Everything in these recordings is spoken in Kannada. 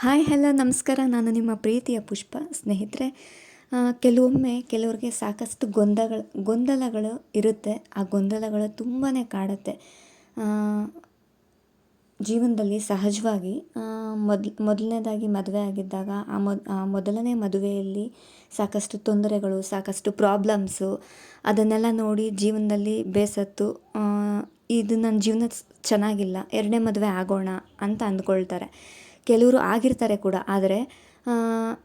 ಹಾಯ್, ಹಲೋ, ನಮಸ್ಕಾರ. ನಾನು ನಿಮ್ಮ ಪ್ರೀತಿಯ ಪುಷ್ಪ. ಸ್ನೇಹಿತರೆ ಕೆಲವೊಮ್ಮೆ ಕೆಲವ್ರಿಗೆ ಸಾಕಷ್ಟು ಗೊಂದಲ ಗೊಂದಲಗಳು ಇರುತ್ತೆ. ಆ ಗೊಂದಲಗಳು ತುಂಬಾ ಕಾಡುತ್ತೆ. ಜೀವನದಲ್ಲಿ ಸಹಜವಾಗಿ ಮೊದ್, ಮೊದಲನೇದಾಗಿ ಮದುವೆ ಆಗಿದ್ದಾಗ, ಆ ಮೊದ್, ಆ, ಮೊದಲನೇ ಮದುವೆಯಲ್ಲಿ ಸಾಕಷ್ಟು ತೊಂದರೆಗಳು, ಸಾಕಷ್ಟು ಪ್ರಾಬ್ಲಮ್ಸು, ಅದನ್ನೆಲ್ಲ ನೋಡಿ ಜೀವನದಲ್ಲಿ ಬೇಸತ್ತು ಇದು ನನ್ನ ಜೀವನ ಚೆನ್ನಾಗಿಲ್ಲ, ಎರಡನೇ ಮದುವೆ ಆಗೋಣ ಅಂತ ಅಂದ್ಕೊಳ್ತಾರೆ. ಕೆಲವರು ಆಗಿರ್ತಾರೆ ಕೂಡ, ಆದರೆ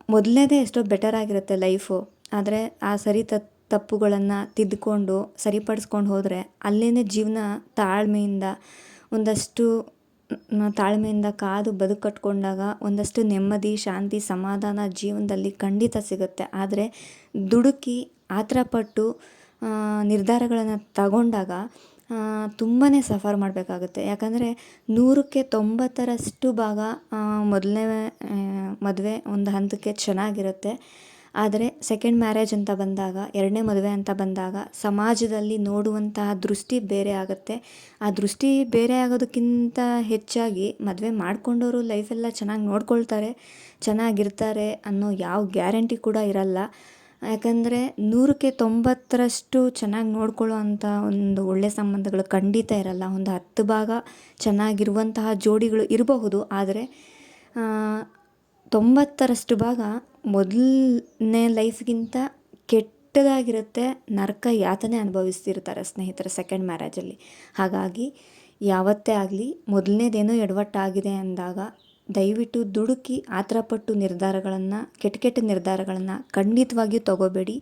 ಮೊದಲನೇದೇ ಎಷ್ಟೋ ಬೆಟರ್ ಆಗಿರುತ್ತೆ ಲೈಫು ಆದರೆ, ಆ ಸರಿ ತ, ತಪ್ಪುಗಳನ್ನು ತಿದ್ದುಕೊಂಡು ಸರಿಪಡಿಸ್ಕೊಂಡು ಹೋದರೆ ಅಲ್ಲೇ ಜೀವನ ತಾಳ್ಮೆಯಿಂದ, ಒಂದಷ್ಟು ತಾಳ್ಮೆಯಿಂದ ಕಾದು ಬದುಕು ಕಟ್ಕೊಂಡಾಗ ಒಂದಷ್ಟು ನೆಮ್ಮದಿ, ಶಾಂತಿ, ಸಮಾಧಾನ ಜೀವನದಲ್ಲಿ ಖಂಡಿತ ಸಿಗುತ್ತೆ. ಆದರೆ, ದುಡುಕಿ ಆತ್ರಪಟ್ಟು ನಿರ್ಧಾರಗಳನ್ನು ತಗೊಂಡಾಗ ತುಂಬಾ ಸಫರ್ ಮಾಡಬೇಕಾಗುತ್ತೆ. ಯಾಕಂದರೆ ನೂರಕ್ಕೆ ತೊಂಬತ್ತರಷ್ಟು ಭಾಗ ಮೊದಲನೇ ಮದುವೆ ಒಂದು ಹಂತಕ್ಕೆ ಚೆನ್ನಾಗಿರುತ್ತೆ. ಆದರೆ ಸೆಕೆಂಡ್ ಮ್ಯಾರೇಜ್ ಅಂತ ಬಂದಾಗ, ಎರಡನೇ ಮದುವೆ ಅಂತ ಬಂದಾಗ ಸಮಾಜದಲ್ಲಿ ನೋಡುವಂತಹ ದೃಷ್ಟಿ ಬೇರೆ ಆಗುತ್ತೆ. ಆ ದೃಷ್ಟಿ ಬೇರೆ ಆಗೋದಕ್ಕಿಂತ ಹೆಚ್ಚಾಗಿ ಮದುವೆ ಮಾಡಿಕೊಂಡವರು ಲೈಫೆಲ್ಲ ಚೆನ್ನಾಗಿ ನೋಡ್ಕೊಳ್ತಾರೆ, ಚೆನ್ನಾಗಿರ್ತಾರೆ ಅನ್ನೋ ಯಾವ ಗ್ಯಾರಂಟಿ ಕೂಡ ಇರಲ್ಲ. ಯಾಕಂದರೆ ನೂರಕ್ಕೆ ತೊಂಬತ್ತರಷ್ಟು ಚೆನ್ನಾಗಿ ನೋಡ್ಕೊಳ್ಳೋ ಅಂಥ ಒಂದು ಒಳ್ಳೆಯ ಸಂಬಂಧಗಳು ಖಂಡಿತ ಇರಲ್ಲ. ಒಂದು ಹತ್ತು ಭಾಗ ಚೆನ್ನಾಗಿರುವಂತಹ ಜೋಡಿಗಳು ಇರಬಹುದು, ಆದರೆ ತೊಂಬತ್ತರಷ್ಟು ಭಾಗ ಮೊದಲನೇ ಲೈಫ್ಗಿಂತ ಕೆಟ್ಟದಾಗಿರುತ್ತೆ ನರಕ ಯಾತನೆ ಅನುಭವಿಸ್ತಿರ್ತಾರೆ ಸ್ನೇಹಿತರ ಸೆಕೆಂಡ್ ಮ್ಯಾರೇಜಲ್ಲಿ. ಹಾಗಾಗಿ ಯಾವತ್ತೇ ಆಗಲಿ ಮೊದಲನೇದೇನೋ ಎಡವಟ್ಟಾಗಿದೆ ಅಂದಾಗ ದಯವಿಟ್ಟು ದುಡುಕಿ ಆತುರಪಟ್ಟು ನಿರ್ಧಾರಗಳನ್ನು ಕೆಟ್ಟ ಕೆಟ್ಟ ನಿರ್ಧಾರಗಳನ್ನು ಖಂಡಿತವಾಗಿಯೂ ತಗೋಬೇಡಿ.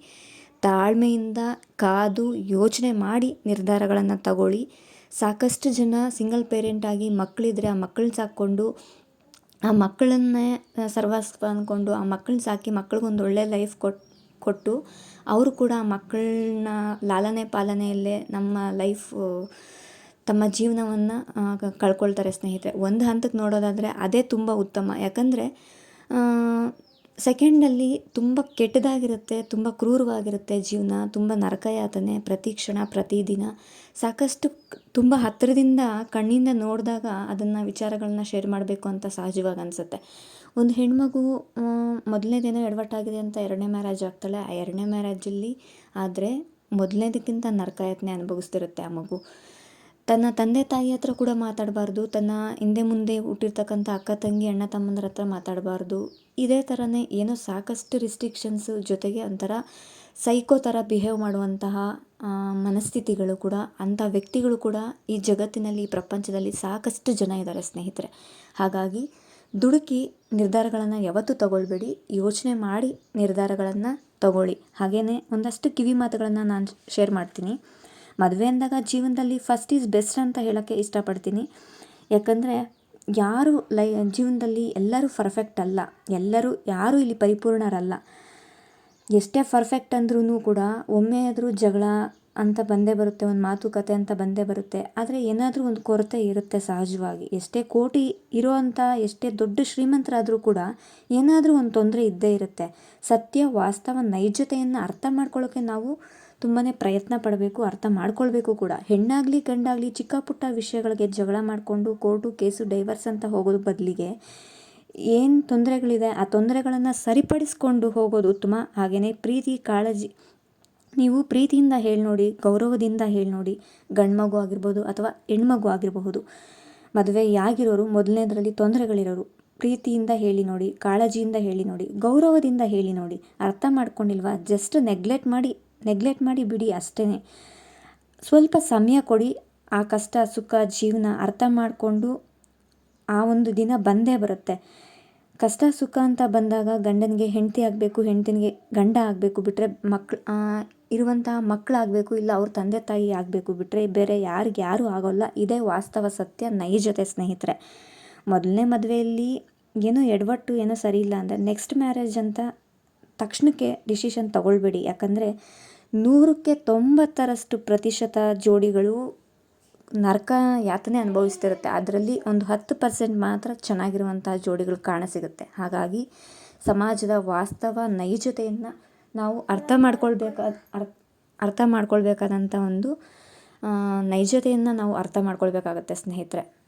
ತಾಳ್ಮೆಯಿಂದ ಕಾದು ಯೋಚನೆ ಮಾಡಿ ನಿರ್ಧಾರಗಳನ್ನು ತಗೊಳ್ಳಿ. ಸಾಕಷ್ಟು ಜನ ಸಿಂಗಲ್ ಪೇರೆಂಟಾಗಿ ಮಕ್ಕಳಿದ್ರೆ ಆ ಮಕ್ಕಳನ್ನ ಸಾಕ್ಕೊಂಡು, ಆ ಮಕ್ಕಳನ್ನೇ ಸರ್ವಸ್ವ ಅಂದ್ಕೊಂಡು ಆ ಮಕ್ಕಳನ್ನ ಸಾಕಿ ಮಕ್ಳಿಗೊಂದು ಒಳ್ಳೆ ಲೈಫ್ ಕೊಟ್ಟು ಕೊಟ್ಟು ಅವರು ಕೂಡ ಮಕ್ಕಳನ್ನ ಲಾಲನೆ ಪಾಲನೆಯಲ್ಲೇ ನಮ್ಮ ಲೈಫು ತಮ್ಮ ಜೀವನವನ್ನು ಕಳ್ಕೊಳ್ತಾರೆ ಸ್ನೇಹಿತರೆ. ಒಂದು ಹಂತಕ್ಕೆ ನೋಡೋದಾದರೆ ಅದೇ ತುಂಬ ಉತ್ತಮ. ಯಾಕಂದರೆ ಸೆಕೆಂಡಲ್ಲಿ ತುಂಬ ಕೆಟ್ಟದಾಗಿರುತ್ತೆ, ತುಂಬ ಕ್ರೂರವಾಗಿರುತ್ತೆ ಜೀವನ, ತುಂಬ ನರಕಯಾತನೆ ಪ್ರತಿ ಕ್ಷಣ ಪ್ರತಿದಿನ ಸಾಕಷ್ಟು ತುಂಬ ಹತ್ತಿರದಿಂದ ಕಣ್ಣಿಂದ ನೋಡಿದಾಗ ಅದನ್ನು ವಿಚಾರಗಳನ್ನ ಶೇರ್ ಮಾಡಬೇಕು ಅಂತ ಸಹಜವಾಗಿ ಅನಿಸುತ್ತೆ. ಒಂದು ಹೆಣ್ಮಗು ಮೊದಲನೇದೇನೋ ಎಡವಟ್ಟಾಗಿದೆ ಅಂತ ಎರಡನೇ ಮ್ಯಾರೇಜ್ ಆಗ್ತಾಳೆ. ಆ ಎರಡನೇ ಮ್ಯಾರೇಜಲ್ಲಿ ಆದರೆ ಮೊದಲನೇದಕ್ಕಿಂತ ನರಕಯಾತನೆ ಅನುಭವಿಸ್ತಿರುತ್ತೆ ಆ ಮಗು. ತನ್ನ ತಂದೆ ತಾಯಿ ಹತ್ರ ಕೂಡ ಮಾತಾಡಬಾರ್ದು. ತನ್ನ ಹಿಂದೆ ಮುಂದೆ ಹುಟ್ಟಿರ್ತಕ್ಕಂಥ ಅಕ್ಕ ತಂಗಿ, ಅಣ್ಣ ತಮ್ಮಂದ್ರ ಹತ್ರ ಮಾತಾಡಬಾರ್ದು. ಇದೇ ಥರನೇ ಏನೋ ಸಾಕಷ್ಟು ರಿಸ್ಟ್ರಿಕ್ಷನ್ಸ್ ಜೊತೆಗೆ ಒಂಥರ ಸೈಕೋ ಥರ ಬಿಹೇವ್ ಮಾಡುವಂತಹ ಮನಸ್ಥಿತಿಗಳು ಕೂಡ, ಅಂಥ ವ್ಯಕ್ತಿಗಳು ಕೂಡ ಈ ಜಗತ್ತಿನಲ್ಲಿ, ಈ ಪ್ರಪಂಚದಲ್ಲಿ ಸಾಕಷ್ಟು ಜನ ಇದ್ದಾರೆ ಸ್ನೇಹಿತರೆ. ಹಾಗಾಗಿ ದುಡುಕಿ ನಿರ್ಧಾರಗಳನ್ನು ಯಾವತ್ತೂ ತಗೊಳ್ಬೇಡಿ. ಯೋಚನೆ ಮಾಡಿ ನಿರ್ಧಾರಗಳನ್ನು ತಗೊಳ್ಳಿ. ಹಾಗೆಯೇ ಒಂದಷ್ಟು ಕಿವಿ ಮಾತುಗಳನ್ನು ನಾನು ಶೇರ್ ಮಾಡ್ತೀನಿ. ಮದುವೆ ಅಂದಾಗ ಜೀವನದಲ್ಲಿ ಫಸ್ಟ್ ಈಸ್ ಬೆಸ್ಟ್ ಅಂತ ಹೇಳೋಕ್ಕೆ ಇಷ್ಟಪಡ್ತೀನಿ. ಯಾಕಂದರೆ ಯಾರು ಲೈ, ಜೀವನದಲ್ಲಿ ಎಲ್ಲರೂ ಪರ್ಫೆಕ್ಟ್ ಅಲ್ಲ. ಎಲ್ಲರೂ ಯಾರೂ ಇಲ್ಲಿ ಪರಿಪೂರ್ಣರಲ್ಲ. ಎಷ್ಟೇ ಪರ್ಫೆಕ್ಟ್ ಅಂದ್ರೂ ಕೂಡ ಒಮ್ಮೆ ಆದರೂ ಜಗಳ ಅಂತ ಬಂದೇ ಬರುತ್ತೆ, ಒಂದು ಮಾತುಕತೆ ಅಂತ ಬಂದೇ ಬರುತ್ತೆ. ಆದರೆ ಏನಾದರೂ ಒಂದು ಕೊರತೆ ಇರುತ್ತೆ ಸಹಜವಾಗಿ. ಎಷ್ಟೇ ಕೋಟಿ ಇರೋ ಅಂಥ ಎಷ್ಟೇ ದೊಡ್ಡ ಶ್ರೀಮಂತರಾದರೂ ಕೂಡ ಏನಾದರೂ ಒಂದು ತೊಂದರೆ ಇದ್ದೇ ಇರುತ್ತೆ. ಸತ್ಯ ವಾಸ್ತವ ನೈಜತೆಯನ್ನು ಅರ್ಥ ಮಾಡ್ಕೊಳ್ಳೋಕ್ಕೆ ನಾವು ತುಂಬಾ ಪ್ರಯತ್ನ ಪಡಬೇಕು, ಅರ್ಥ ಮಾಡ್ಕೊಳ್ಬೇಕು ಕೂಡ. ಹೆಣ್ಣಾಗಲಿ, ಗಂಡಾಗಲಿ ಚಿಕ್ಕ ಪುಟ್ಟ ವಿಷಯಗಳಿಗೆ ಜಗಳ ಮಾಡಿಕೊಂಡು ಕೋರ್ಟು ಕೇಸು ಡೈವರ್ಸ್ ಅಂತ ಹೋಗೋದು ಬದಲಿಗೆ ಏನು ತೊಂದರೆಗಳಿದೆ, ಆ ತೊಂದರೆಗಳನ್ನು ಸರಿಪಡಿಸ್ಕೊಂಡು ಹೋಗೋದು ಉತ್ತಮ. ಹಾಗೆಯೇ ಪ್ರೀತಿ, ಕಾಳಜಿ. ನೀವು ಪ್ರೀತಿಯಿಂದ ಹೇಳಿ ನೋಡಿ, ಗೌರವದಿಂದ ಹೇಳಿ ನೋಡಿ, ಗಂಡು ಮಗು ಆಗಿರ್ಬೋದು ಅಥವಾ ಹೆಣ್ಮಗು ಆಗಿರಬಹುದು ಮದುವೆಯಾಗಿರೋರು ಮೊದಲನೇದರಲ್ಲಿ ತೊಂದರೆಗಳಿರೋರು, ಪ್ರೀತಿಯಿಂದ ಹೇಳಿ ನೋಡಿ, ಕಾಳಜಿಯಿಂದ ಹೇಳಿ ನೋಡಿ, ಗೌರವದಿಂದ ಹೇಳಿ ನೋಡಿ, ಅರ್ಥ ಮಾಡ್ಕೊಂಡಿಲ್ವಾ? ಜಸ್ಟ್ ನೆಗ್ಲೆಕ್ಟ್ ಮಾಡಿ ನೆಗ್ಲೆಕ್ಟ್ ಮಾಡಿ ಬಿಡಿ ಅಷ್ಟೇ ಸ್ವಲ್ಪ ಸಮಯ ಕೊಡಿ, ಆ ಕಷ್ಟ, ಸುಖ, ಜೀವನ ಅರ್ಥ ಮಾಡಿಕೊಂಡು ಆ ಒಂದು ದಿನ ಬಂದೇ ಬರುತ್ತೆ. ಕಷ್ಟ, ಸುಖ ಅಂತ ಬಂದಾಗ ಗಂಡನಿಗೆ ಹೆಂಡತಿ ಆಗಬೇಕು, ಹೆಂಡತಿನಿಗೆ ಗಂಡ ಆಗಬೇಕು ಬಿಟ್ಟರೆ ಮಕ್ಳು ಇರುವಂಥ ಮಕ್ಕಳಾಗಬೇಕು ಇಲ್ಲ ಅವ್ರ ತಂದೆ ತಾಯಿ ಆಗಬೇಕು ಬಿಟ್ಟರೆ ಬೇರೆ ಯಾರಿಗೆ ಯಾರೂ ಆಗೋಲ್ಲ. ಇದೇ ವಾಸ್ತವ ಸತ್ಯ ನೈಜತೆ ಸ್ನೇಹಿತರೆ. ಮೊದಲನೇ ಮದುವೆಯಲ್ಲಿ ಏನೋ ಎಡವಟ್ಟು, ಏನೋ ಸರಿ ಇಲ್ಲ ಅಂದರೆ ನೆಕ್ಸ್ಟ್ ಮ್ಯಾರೇಜ್ ಅಂತ ತಕ್ಷಣಕ್ಕೆ ಡಿಸಿಷನ್ ತಗೊಳ್ಬೇಡಿ. ಯಾಕಂದರೆ ನೂರಕ್ಕೆ ತೊಂಬತ್ತರಷ್ಟು ಪ್ರತಿಶತ ಜೋಡಿಗಳು ನರಕ ಯಾತನೆ ಅನುಭವಿಸ್ತಿರುತ್ತೆ. ಅದರಲ್ಲಿ ಒಂದು ಹತ್ತು ಪರ್ಸೆಂಟ್ ಮಾತ್ರ ಚೆನ್ನಾಗಿರುವಂಥ ಜೋಡಿಗಳು ಕಾಣಸಿಗುತ್ತೆ. ಹಾಗಾಗಿ ಸಮಾಜದ ವಾಸ್ತವ ನೈಜತೆಯನ್ನು ನಾವು ಅರ್ಥ ಮಾಡ್ಕೊಳ್ಬೇಕಾದ ಅರ್- ಅರ್ಥ ಮಾಡ್ಕೊಳ್ಬೇಕಾದಂಥ ಒಂದು ನೈಜತೆಯನ್ನು ನಾವು ಅರ್ಥ ಮಾಡ್ಕೊಳ್ಬೇಕಾಗತ್ತೆ ಸ್ನೇಹಿತರೆ.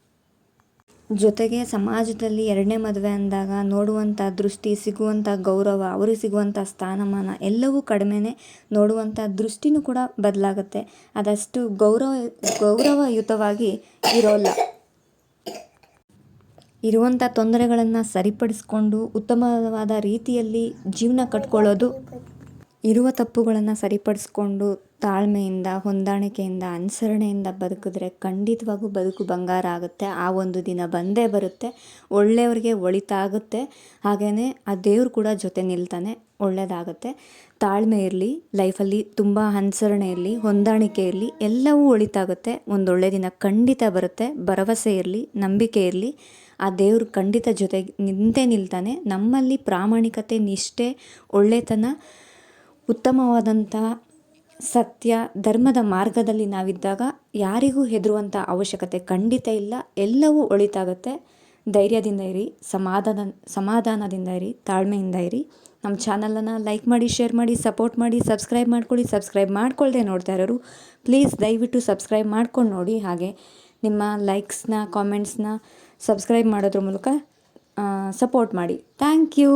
ಜೊತೆಗೆ ಸಮಾಜದಲ್ಲಿ ಎರಡನೇ ಮದುವೆ ಅಂದಾಗ ನೋಡುವಂಥ ದೃಷ್ಟಿ, ಸಿಗುವಂಥ ಗೌರವ, ಅವ್ರಿಗೆ ಸಿಗುವಂಥ ಸ್ಥಾನಮಾನ ಎಲ್ಲವೂ ಕಡಿಮೆನೆ ನೋಡುವಂಥ ದೃಷ್ಟಿನೂ ಕೂಡ ಬದಲಾಗುತ್ತೆ. ಅದಷ್ಟು ಗೌರವ, ಗೌರವಯುತವಾಗಿ ಇರೋಲ್ಲ. ಇರುವಂಥ ತೊಂದರೆಗಳನ್ನು ಸರಿಪಡಿಸ್ಕೊಂಡು ಉತ್ತಮವಾದ ರೀತಿಯಲ್ಲಿ ಜೀವನ ಕಟ್ಕೊಳ್ಳೋದು, ಇರುವ ತಪ್ಪುಗಳನ್ನು ಸರಿಪಡಿಸ್ಕೊಂಡು ತಾಳ್ಮೆಯಿಂದ, ಹೊಂದಾಣಿಕೆಯಿಂದ, ಅನುಸರಣೆಯಿಂದ ಬದುಕಿದ್ರೆ ಖಂಡಿತವಾಗೂ ಬದುಕು ಬಂಗಾರ ಆಗುತ್ತೆ. ಆ ಒಂದು ದಿನ ಬಂದೇ ಬರುತ್ತೆ. ಒಳ್ಳೆಯವ್ರಿಗೆ ಒಳಿತಾಗುತ್ತೆ. ಹಾಗೆಯೇ ಆ ದೇವ್ರು ಕೂಡ ಜೊತೆ ನಿಲ್ತಾನೆ. ಒಳ್ಳೆಯದಾಗುತ್ತೆ ತಾಳ್ಮೆ ಇರಲಿ, ಲೈಫಲ್ಲಿ ತುಂಬ ಅನುಸರಣೆ ಇರಲಿ, ಹೊಂದಾಣಿಕೆ ಇರಲಿ, ಎಲ್ಲವೂ ಒಳಿತಾಗುತ್ತೆ. ಒಂದೊಳ್ಳೆ ದಿನ ಖಂಡಿತ ಬರುತ್ತೆ. ಭರವಸೆ ಇರಲಿ, ನಂಬಿಕೆ ಇರಲಿ. ಆ ದೇವರು ಖಂಡಿತ ಜೊತೆ ನಿಂತೇ ನಿಲ್ತಾನೆ. ನಮ್ಮಲ್ಲಿ ಪ್ರಾಮಾಣಿಕತೆ, ನಿಷ್ಠೆ, ಒಳ್ಳೆತನ ಉತ್ತಮವಾದಂಥ ಸತ್ಯ ಧರ್ಮದ ಮಾರ್ಗದಲ್ಲಿ ನಾವಿದ್ದಾಗ ಯಾರಿಗೂ ಹೆದರುವಂಥ ಅವಶ್ಯಕತೆ ಖಂಡಿತ ಇಲ್ಲ. ಎಲ್ಲವೂ ಒಳಿತಾಗುತ್ತೆ. ಧೈರ್ಯದಿಂದ ಇರಿ, ಸಮಾಧಾನ, ಸಮಾಧಾನದಿಂದ ಇರಿ, ತಾಳ್ಮೆಯಿಂದ ಇರಿ. ನಮ್ಮ ಚಾನಲನ್ನು ಲೈಕ್ ಮಾಡಿ, ಶೇರ್ ಮಾಡಿ, ಸಪೋರ್ಟ್ ಮಾಡಿ, ಸಬ್ಸ್ಕ್ರೈಬ್ ಮಾಡ್ಕೊಳ್ಳಿ, ಸಬ್ಸ್ಕ್ರೈಬ್ ಮಾಡ್ಕೊಳ್ಳದೆ ನೋಡ್ತಾ ಇರೋರು, ಪ್ಲೀಸ್ ದಯವಿಟ್ಟು ಸಬ್ಸ್ಕ್ರೈಬ್ ಮಾಡ್ಕೊಂಡು ನೋಡಿ. ಹಾಗೆ ನಿಮ್ಮ ಲೈಕ್ಸ್ನ, ಕಾಮೆಂಟ್ಸ್ನ ಸಬ್ಸ್ಕ್ರೈಬ್ ಮಾಡೋದ್ರ ಮೂಲಕ ಸಪೋರ್ಟ್ ಮಾಡಿ. Thank you!